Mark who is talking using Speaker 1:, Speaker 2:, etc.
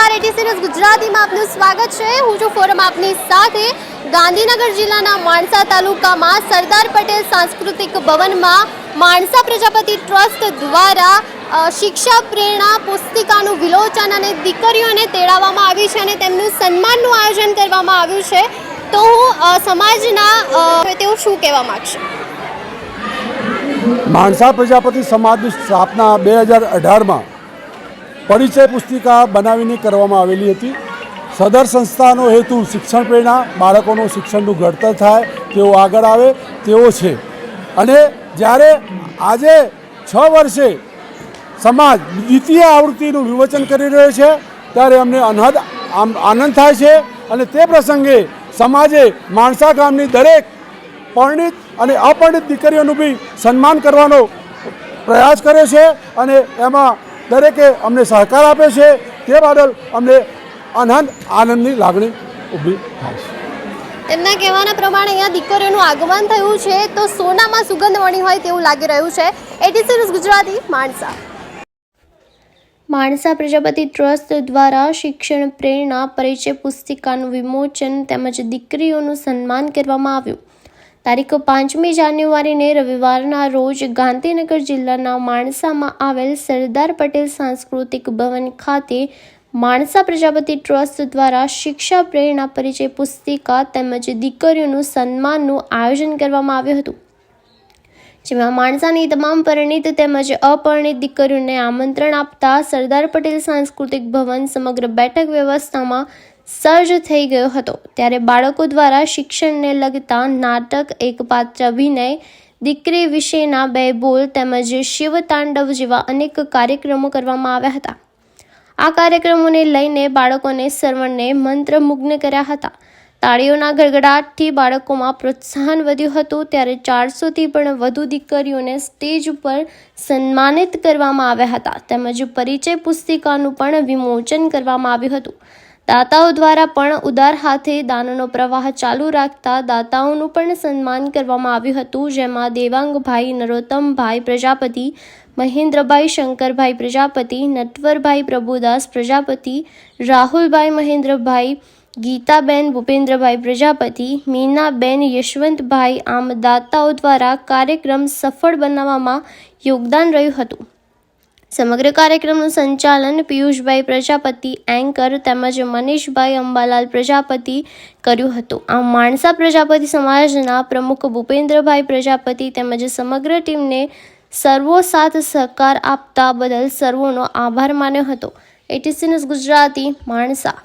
Speaker 1: નમસ્કાર ATC news ગુજરાતીમાં આપનું સ્વાગત છે. હું છું ફોરમ આપની સાથે ગાંધીનગર જિલ્લાના માણસા તાલુકામાં સરદાર પટેલ સાંસ્કૃતિક ભવનમાં માણસા પ્રજાપતિ ટ્રસ્ટ દ્વારા શિક્ષા પ્રેરણા પુસ્તિકાનું વિલોચન અને દીકરીઓને તેડાવવામાં આવી છે અને તેમનું સન્માનનું આયોજન કરવામાં આવ્યું છે. તો હું સમાજના તેઓ શું કહેવા માગશે?
Speaker 2: માણસા પ્રજાપતિ સમાજની સ્થાપના બે હજાર અઢારમાં પરિચય પુસ્તિકા બનાવીને કરવામાં આવેલી હતી. સદર સંસ્થાનો હેતુ શિક્ષણ પ્રેરણા, બાળકોનું શિક્ષણનું ઘડતર થાય, તેઓ આગળ આવે તેવો છે. અને જ્યારે આજે છ વર્ષે સમાજ દ્વિતીય આવૃત્તિનું વિવચન કરી રહ્યો છે, ત્યારે અમને અનહદ આનંદ થાય છે અને તે પ્રસંગે સમાજે માણસા ગામની દરેક પરણિત અને અપરણિત દીકરીઓનું બી સન્માન કરવાનો પ્રયાસ કરે છે અને એમાં દરેકે અમને સહકાર આપે છે તે બદલ અમને અનંત આનંદની લાગણી ઊભી થાય છે.
Speaker 1: તેમના કહેવાના પ્રમાણે અહીંયા દીકરીઓનું આગમન થયું છે તો સોનામાં સુગંધ વણી હોય તેવું લાગી રહ્યું છે. ATC news Gujarati Mansa. Mansa Prajapati trust દ્વારા શિક્ષણ પ્રેરણા પરિચય પુસ્તિકાનું વિમોચન તેમજ દીકરીઓનું સન્માન કરવામાં આવ્યું. તારીખ પાંચમી જાન્યુઆરીને રવિવારના રોજ ગાંધીનગર જિલ્લાના માણસામાં આવેલ સરદાર પટેલ સાંસ્કૃતિક ભવન ખાતે માણસા પ્રજાપતિ ટ્રસ્ટ દ્વારા શિક્ષા પ્રેરણા પરિચય પુસ્તિકા તેમજ દીકરીઓનું સન્માનનું આયોજન કરવામાં આવ્યું હતું. જેમાં માણસાની તમામ પરિણીત તેમજ અપરિણિત દીકરીઓને આમંત્રણ આપતા સરદાર પટેલ સાંસ્કૃતિક ભવન સમગ્ર બેઠક વ્યવસ્થામાં સર્જ થઈ ગયો હતો. ત્યારે બાળકો દ્વારા શિક્ષણને લગતા નાટક એક પાત્ર અભિનય, દીકરી વિશેના બે બોલ તેમજ શિવતાંડવ જેવા અનેક કાર્યક્રમો કરવામાં આવ્યા હતા. આ કાર્યક્રમોને લઈને બાળકોને સર્વણને મંત્રમુગ્ન કર્યા હતા. તાળીઓના ગડગડાટથી બાળકોમાં પ્રોત્સાહન વધ્યું હતું. ત્યારે ચારસોથી પણ વધુ દીકરીઓને સ્ટેજ ઉપર સન્માનિત કરવામાં આવ્યા હતા. તેમજ પરિચય પુસ્તિકાનું પણ વિમોચન કરવામાં આવ્યું હતું. દાતાઓ દ્વારા પણ ઉદાર હાથે દાનનો પ્રવાહ ચાલુ રાખતા દાતાઓનું પણ સન્માન કરવામાં આવ્યું હતું, જેમાં દેવાંગભાઈ નરોત્તમભાઈ પ્રજાપતિ, મહેન્દ્રભાઈ શંકરભાઈ પ્રજાપતિ, નટવરભાઈ પ્રભુદાસ પ્રજાપતિ, રાહુલભાઈ મહેન્દ્રભાઈ, ગીતાબેન ભૂપેન્દ્રભાઈ પ્રજાપતિ, મીનાબેન યશવંતભાઈ આમ દાતાઓ દ્વારા કાર્યક્રમ સફળ બનાવવામાં યોગદાન રહ્યું હતું. સમગ્ર કાર્યક્રમનું સંચાલન પિયુષભાઈ પ્રજાપતિ એન્કર તેમજ મનીષભાઈ અંબાલાલ પ્રજાપતિ કર્યું હતું. આ માણસા પ્રજાપતિ સમાજના પ્રમુખ ભૂપેન્દ્રભાઈ પ્રજાપતિ તેમજ સમગ્ર ટીમને સર્વો સાથ સહકાર આપતા બદલ સર્વોનો આભાર માન્યો હતો. ATC news Gujarati, Mansa.